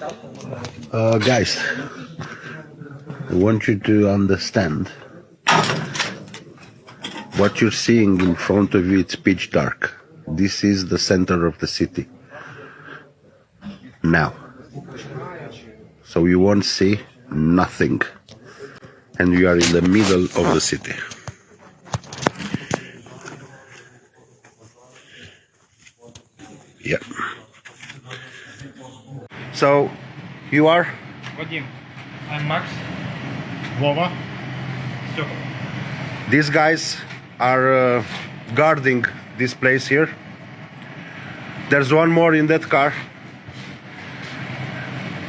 Uh, guys, I want you to understand what you're seeing in front of you. It's pitch dark. This is the center of the city. Now. So you won't see nothing. And you are in the middle of the city. Yeah. So, you are? Vadim. I'm Max. Vova. So. These guys are uh, guarding this place here. There's one more in that car.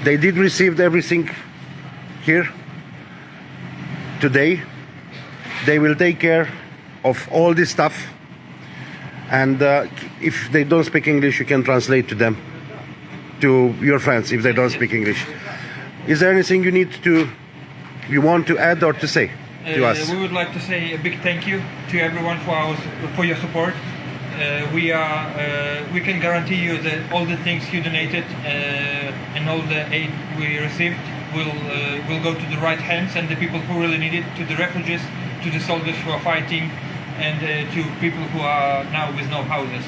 They did receive everything here today. They will take care of all this stuff. And uh, if they don't speak English, you can translate to them to your friends, if they don't speak English. Is there anything you need to, you want to add or to say to Uh, us? we would like to say a big thank you to everyone for our for your support. Uh, we are uh, we can guarantee you that all the things you donated uh, and all the aid we received will uh, will go to the right hands and the people who really need it, to the refugees, to the soldiers who are fighting, and uh, to people who are now with no houses.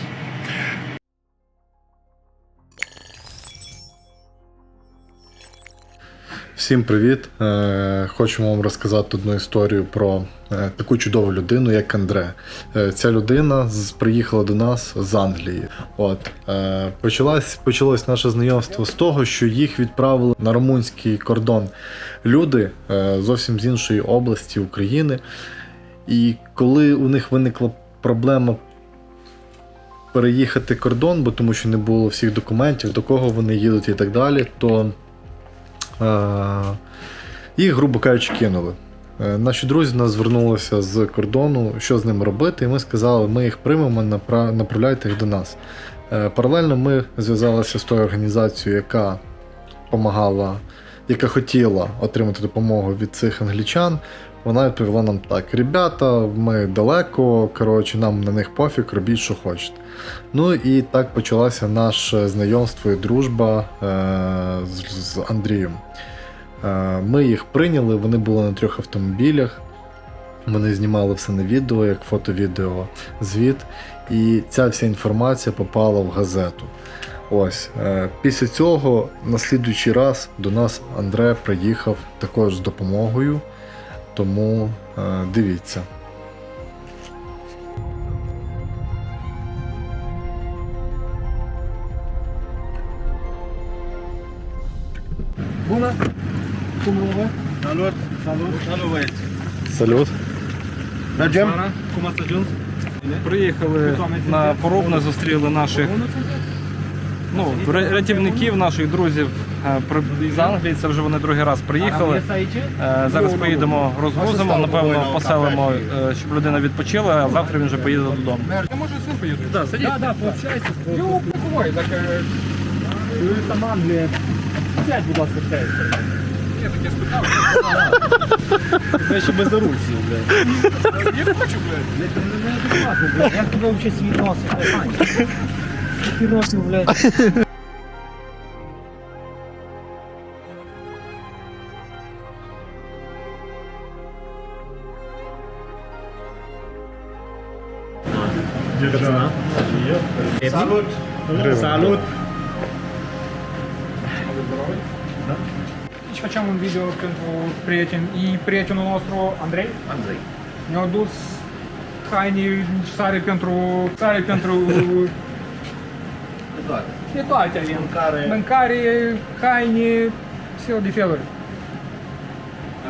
Всім привіт! Е, Хочу вам розказати одну історію про е, таку чудову людину, як Андре. Е, Ця людина приїхала до нас з Англії. От почалось, почалось наше знайомство з того, що їх відправили на румунський кордон люди зовсім з іншої області України. І коли у них виникла проблема переїхати кордон, бо тому що не було всіх документів, до кого вони їдуть і так далі, то їх, грубо кажучи, кинули. Е, Наші друзі нас звернулися з кордону, що з ними робити, і ми сказали, ми їх приймемо, напра- направляйте їх до нас. Е, Паралельно ми зв'язалися з тою організацією, яка допомагала, яка хотіла отримати допомогу від цих англічан. Вона відповіла нам так: ребята, ми далеко, коротше, нам на них пофіг, робіть, що хочете. Ну і так почалося наше знайомство і дружба е, з, з Андрієм. Е, ми їх прийняли, вони були на трьох автомобілях. Вони знімали все на відео, як фото-відео звіт. І ця вся інформація попала в газету. Ось е, після цього, на слідуючий раз, до нас Андре приїхав також з допомогою. Тому е, дивіться. Bună! Cum vă? Salut! Salut! Salut băieți! Салют. Mergem? Cum ați ajuns? Приїхали на поробне, зустріли наших ну, рятівників, наших друзів з Англії. Це вже вони другий раз приїхали. Е, Зараз поїдемо, розгрузимо, напевно, поселимо, е, щоб людина відпочила, а завтра він вже поїде додому. Я можу з ним поїду. Да, сидіть. Da, da, пообщайся. Його буває, так там Англія. Сядь, будь ласка, сядь. я таке спитав. Я ще без блядь. Я хочу, блядь. Блядь. Як тебе взагалі свій носить, блядь? Ти років, блядь. Salut! Salut! Deci facem un video pentru prieten, e prietenul nostru Andrei. Andrei. Ne-a dus haine, sare pentru, sare pentru de toate avem. Mâncare. Mâncare, haine, fel de feluri.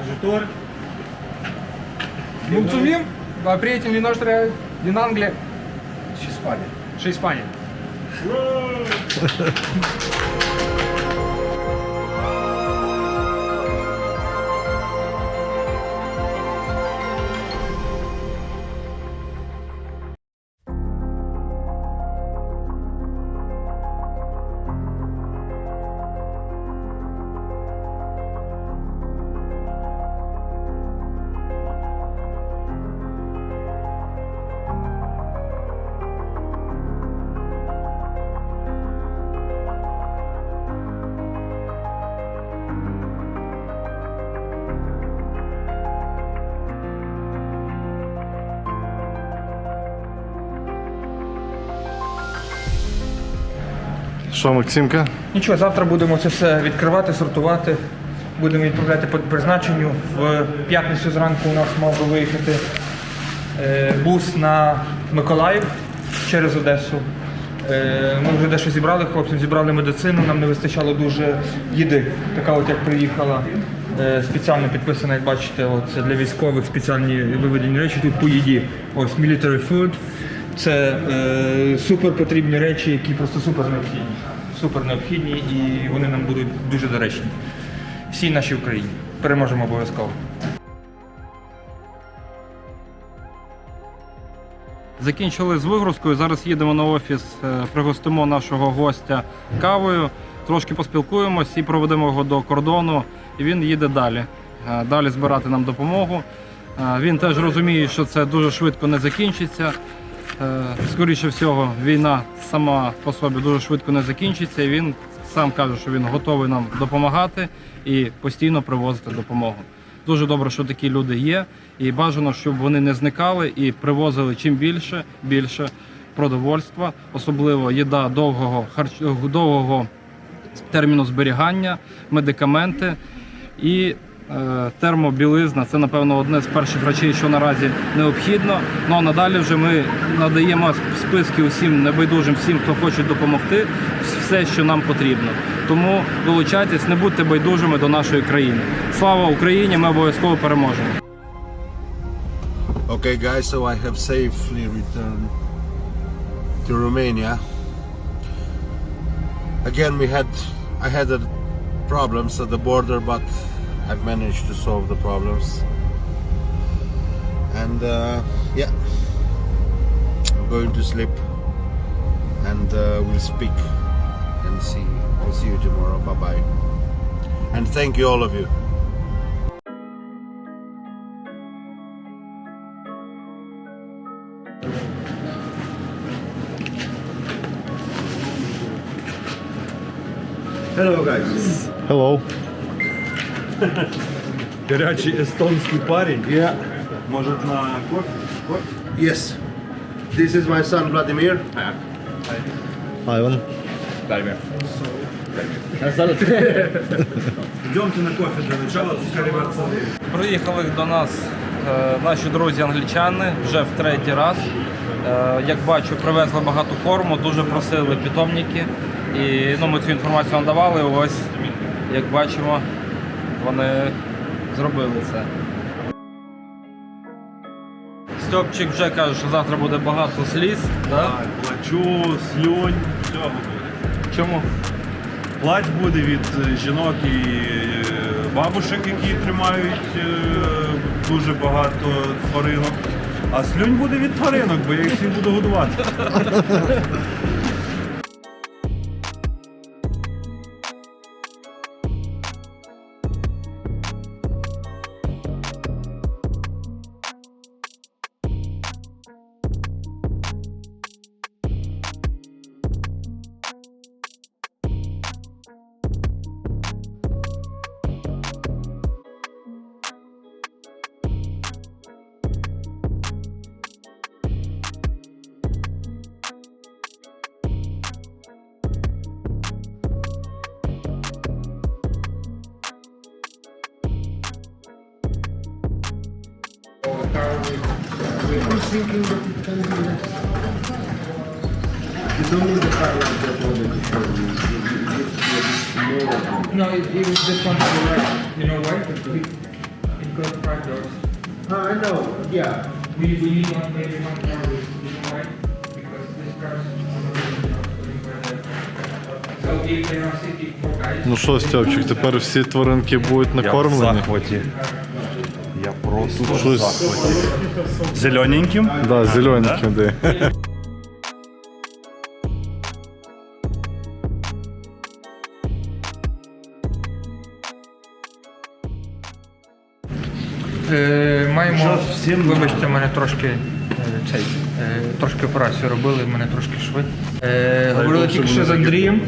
Ajutor! Mulțumim la prietenii noștri din Anglia Și Spania. She's panie. що, Максимка? Нічого, завтра будемо це все відкривати, сортувати. Будемо відправляти по призначенню. В п'ятницю зранку у нас мав би виїхати е, бус на Миколаїв через Одесу. Е, Ми вже дещо зібрали хлопцям, зібрали медицину, нам не вистачало дуже їди. Така от як приїхала. е, Спеціально підписана, як бачите, от, це для військових спеціальні виведені речі. Тут по їді. Ось military food. Це е, супер потрібні речі, які просто супер необхідні. Супер необхідні і вони нам будуть дуже доречні. Всій нашій Україні. Переможемо обов'язково. Закінчили з вигрузкою. Зараз їдемо на офіс, е, пригостимо нашого гостя кавою, трошки поспілкуємось і проведемо його до кордону. І він їде далі. Е, Далі збирати нам допомогу. Е, Він теж розуміє, що це дуже швидко не закінчиться. Е, Скоріше всього, війна сама по собі дуже швидко не закінчиться. І він сам каже, що він готовий нам допомагати і постійно привозити допомогу. Дуже добре, що такі люди є, і бажано, щоб вони не зникали і привозили чим більше, більше продовольства, особливо їда довгого харч... довгого терміну зберігання, медикаменти і термобілизна. Це, напевно, одне з перших речей, що наразі необхідно. Ну а надалі вже ми надаємо списки усім небайдужим, всім, хто хоче допомогти, все, що нам потрібно. Тому долучайтесь, не будьте байдужими до нашої країни. Слава Україні! Ми обов'язково переможемо. Okay, guys, so I have safely returned to Romania. Again, we had I had uh, problems at the border, but I've managed to solve the problems. And uh, yeah, I'm going to sleep, and uh, we'll speak and see. I'll see you tomorrow. Bye bye. And thank you, all of you. Hello, guys. Hello. Гарячий естонський парень. Yeah. Може на кофе? Yes. This is my son Vladimir. Айван. Йдемте на кофе для начала, закаливаться. Приїхали до нас е, наші друзі англічани вже в третій раз. Е, Як бачу, привезли багато корму, дуже просили питомники. І ну, ми цю інформацію надавали. Ось, як бачимо, вони зробили це. Стьопчик вже каже, що завтра буде багато сліз. Да? Плачу, слюнь, всього буде. Чому? Плач буде від е, жінок і е, бабушек, які тримають е, дуже багато тваринок. А слюнь буде від тваринок, бо я їх всіх буду годувати. No, it, it was this one to the right. You know why? Because we, it got five doors. Ah, I know. Yeah. We, we need one, maybe one more you know why? Because this car's So if they are sitting four guys, Ну що, Стьопчик, тепер всі тваринки будуть накормлені. захваті. Просто в захваті. Зелененьким. Да, зелененьким, де. Е, маємо, всім вибачте, мене трошки е, цей, е, трошки операцію робили, в мене трошки шви. Е, говорили тільки що з Андрієм.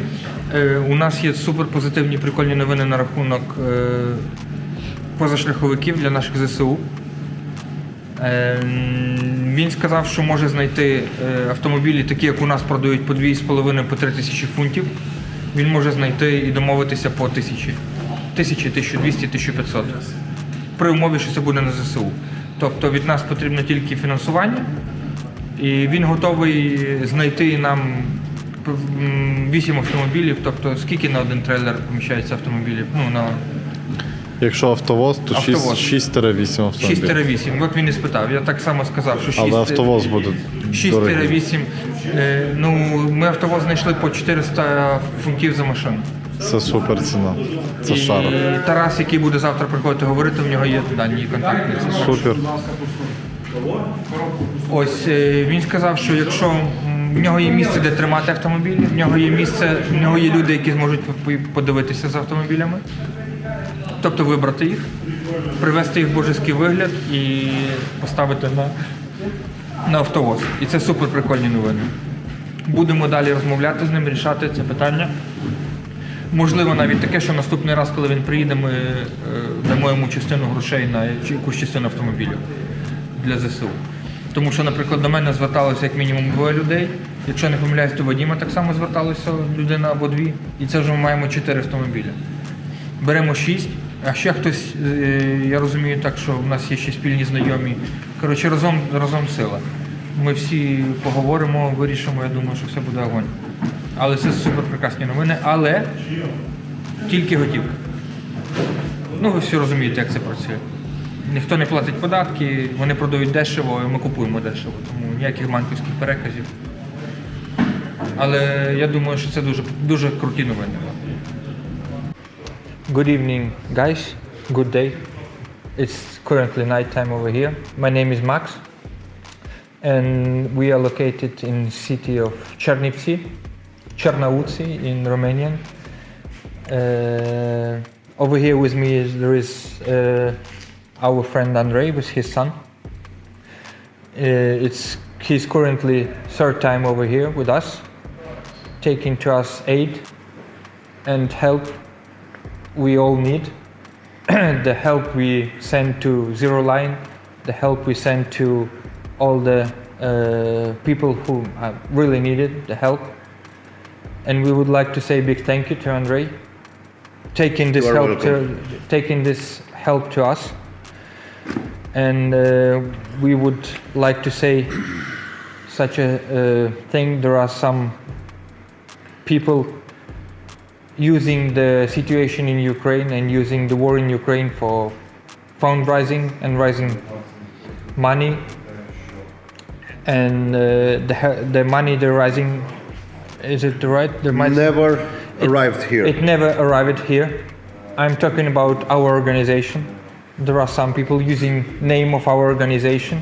Е, у нас є суперпозитивні прикольні новини на рахунок е, позашляховиків для наших ЗСУ. Е, він сказав, що може знайти е, автомобілі, такі як у нас продають по 2,5 по 3 тисячі фунтів. він може знайти і домовитися по тисячі. Тисячі, 1200, 1500. При умові, що це буде на ЗСУ. Тобто від нас потрібно тільки фінансування, і він готовий знайти нам 8 автомобілів, тобто скільки на один трейлер поміщається автомобілів? Ну, на Якщо автовоз, то Автовоз. 6-8 автомобілів. 6-8. От він і спитав. Я так само сказав, що 6 Але автовоз буде дорогий. 6-8. Е, Ну, ми автовоз знайшли по 400 фунтів за машину. Це супер ціна. Це шара. Тарас, який буде завтра приходити говорити, в нього є дані контактні. Супер. Ось е, він сказав, що якщо м, в нього є місце, де тримати автомобілі, в нього є місце, в нього є люди, які зможуть по- подивитися за автомобілями, тобто вибрати їх, привести їх в божеський вигляд і поставити на, на автовоз. І це супер прикольні новини. Будемо далі розмовляти з ним, рішати це питання. Можливо, навіть таке, що наступний раз, коли він приїде, ми е, дамо йому частину грошей на якусь частину автомобілів для ЗСУ. Тому що, наприклад, до мене зверталося як мінімум двоє людей. Якщо не помиляюсь, то Вадіма так само зверталося людина або дві. І це вже ми маємо чотири автомобіля. Беремо шість, а ще хтось, е, я розумію так, що в нас є ще спільні знайомі. Коротше, разом, разом сила. Ми всі поговоримо, вирішимо, я думаю, що все буде огонь. Але це супер прекрасні новини, але тільки готівка. Ну, ви всі розумієте, як це працює. Ніхто не платить податки, вони продають дешево, і ми купуємо дешево, тому ніяких банківських переказів. Але я думаю, що це дуже, дуже круті новини. Good evening, guys. Good day. It's currently nighttime over here. My name is Max, and we are located in city of Chernivtsi, Chernavutsi in Romanian. Uh, over here with me is there is uh, our friend Andrei with his son. Uh, it's he's currently third time over here with us, taking to us aid and help we all need. the help we send to Zero Line, the help we send to all the uh, people who uh, really needed the help. And we would like to say a big thank you to Andrei, taking this help to, taking this help to us. And uh, we would like to say such a uh, thing. There are some people using the situation in Ukraine and using the war in Ukraine for fundraising and raising money. And uh, the he- the money they're raising, is it the right? The money, Never arrived here. it never arrived here. I'm talking about our organization. There are some people using name of our organization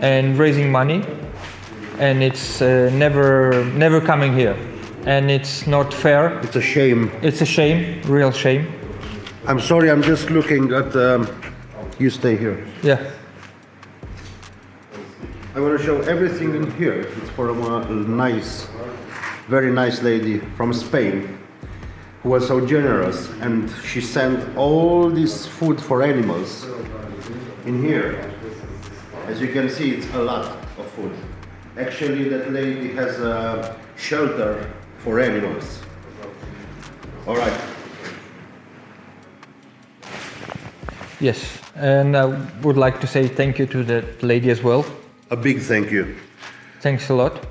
and raising money, and it's uh, never never coming here, and it's not fair. It's a shame. It's a shame, real shame. I'm sorry, I'm just looking at. Um, you stay here. Yeah. I want to show everything in here. It's from a nice, very nice lady from Spain who was so generous and she sent all this food for animals in here. As you can see, it's a lot of food. Actually, that lady has a shelter for animals. All right. Yes, and I would like to say thank you to that lady as well. A big thank you. Thanks a lot.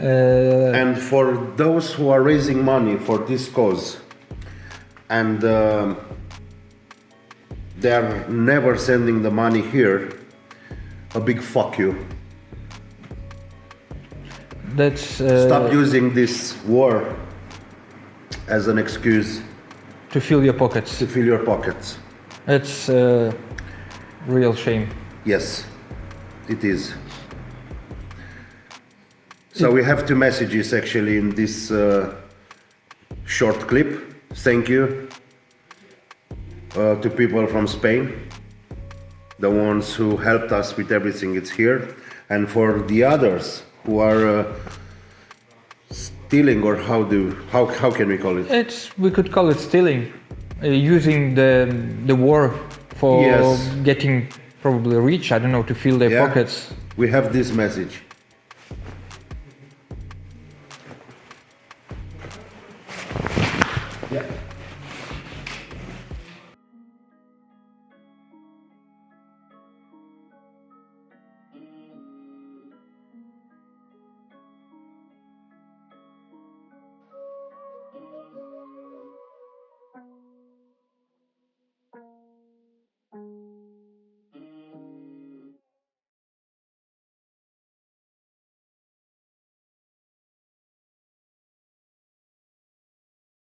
Uh, And for those who are raising money for this cause, and um, they are never sending the money here, a big fuck you. That's uh, Stop using this war as an excuse to fill your pockets. to fill your pockets. It's a real shame. Yes, it is. So we have two messages actually in this uh, short clip. Thank you uh, to people from Spain, the ones who helped us with everything. It's here, and for the others who are uh, stealing, or how do how how can we call it? It's we could call it stealing, uh, using the the war for Yes. getting probably rich. I don't know to fill their Yeah. pockets. We have this message.